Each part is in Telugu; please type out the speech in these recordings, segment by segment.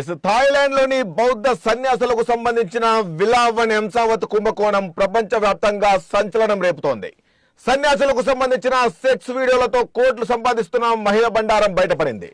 ఎస్ థాయిలాండ్లోని బౌద్ధ సన్యాసులకు సంబంధించిన విలావన్ హింసావత్ కుంభకోణం ప్రపంచ వ్యాప్తంగా సంచలనం రేపుతోంది. సన్యాసులకు సంబంధించిన సెక్స్ వీడియోలతో కోట్లు సంపాదిస్తున్న మహిళ బండారం బయటపడింది.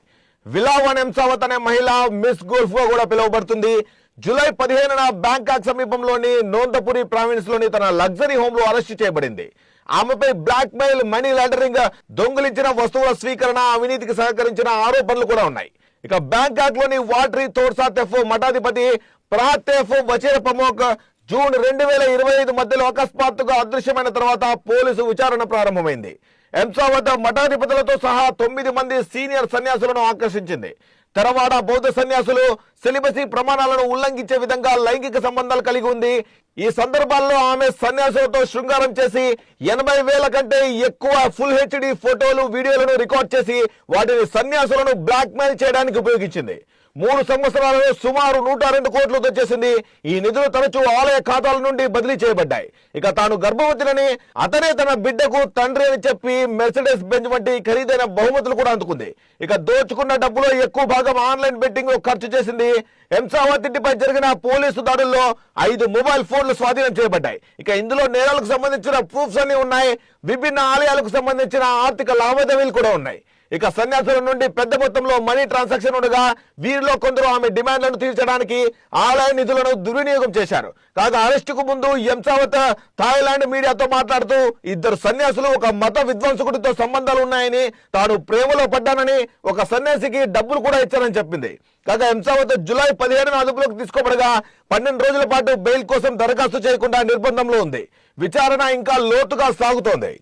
విలావన్ హింసావత్ అనే మహిళ మిస్ గోల్ఫ్గా కూడా పిలువబడుతుంది. జూలై పదిహేనున బ్యాంకాక్ సమీపంలోని నోంతపురి ప్రావిన్స్లోని తన లగ్జరీ హోమ్లో అరెస్ట్ చేయబడింది. ఆమెపై బ్లాక్ మెయిల్ మనీ లాండరింగ్ దొంగిలించిన వస్తువుల స్వీకరణ అవినీతికి సహకరించిన ఆరోపణలు కూడా ఉన్నాయి. ఇక బ్యాంకాక్లోని వాటరీ తోర్సా తెఫ్ మఠాధిపతి ప్రాతెఫ్ వచీర ప్రముఖ జూన్ రెండు వేల ఇరవై ఐదు మధ్యలో అకస్మాత్తుగా అదృశ్యమైన తర్వాత పోలీసు విచారణ ప్రారంభమైంది. ఎంసావత్ మఠాధిపతులతో సహా తొమ్మిది మంది సీనియర్ సన్యాసులను ఆకర్షించింది. తెరవాడ బౌద్ధ సన్యాసులు సిలిబసి ప్రమాణాలను ఉల్లంఘించే విధంగా లైంగిక సంబంధాలు కలిగి ఉంది. ఈ సందర్భాల్లో ఆమె సన్యాసులతో శృంగారం చేసి ఎనభై వేల కంటే ఎక్కువ ఫుల్ హెచ్డి ఫోటోలు వీడియోలను రికార్డ్ చేసి వాటిని సన్యాసులను బ్లాక్మెయిల్ చేయడానికి ఉపయోగించింది. మూడు సంవత్సరాలలో సుమారు నూట రెండు కోట్లు తెచ్చేసింది. ఈ నిధులు తరచూ ఆలయ ఖాతాల నుండి బదిలీ చేయబడ్డాయి. ఇక తాను గర్భవతినని అతనే తన బిడ్డకు తండ్రి అని చెప్పి మెర్సిడెస్ బెంజ్ వంటి ఖరీదైన బహుమతులు కూడా అందుకుంది. ఇక దోచుకున్న డబ్బులో ఎక్కువ భాగం ఆన్లైన్ బెట్టింగ్ ఖర్చు చేసింది. ఎంసావత్ ఇంటిపై జరిగిన పోలీసు దాడుల్లో ఐదు మొబైల్ ఫోన్లు స్వాధీనం చేయబడ్డాయి. ఇక ఇందులో నేరాలకు సంబంధించిన ప్రూఫ్స్ అన్ని ఉన్నాయి. విభిన్న ఆలయాలకు సంబంధించిన ఆర్థిక లావాదేవీలు కూడా ఉన్నాయి. ఇక సన్యాసుల నుండి పెద్ద మొత్తంలో మనీ ట్రాన్సాక్షన్ ఉండగా వీరిలో కొందరు ఆమె డిమాండ్లను తీర్చడానికి ఆలయ నిధులను దుర్వినియోగం చేశారు. కాగా అరెస్టుకు ముందు ఎంసావత్ థాయిలాండ్ మీడియాతో మాట్లాడుతూ ఇద్దరు సన్యాసులు ఒక మత విద్వాంసకుడితో సంబంధాలు ఉన్నాయని తాను ప్రేమలో పడ్డానని ఒక సన్యాసికి డబ్బులు కూడా ఇచ్చారని చెప్పింది. కాగా ఎంసావత్ జులై పదిహేడున అదుపులోకి తీసుకోబడగా పన్నెండు రోజుల పాటు బెయిల్ కోసం దరఖాస్తు చేయకుండా నిర్బంధంలో ఉంది. విచారణ ఇంకా లోతుగా సాగుతోంది.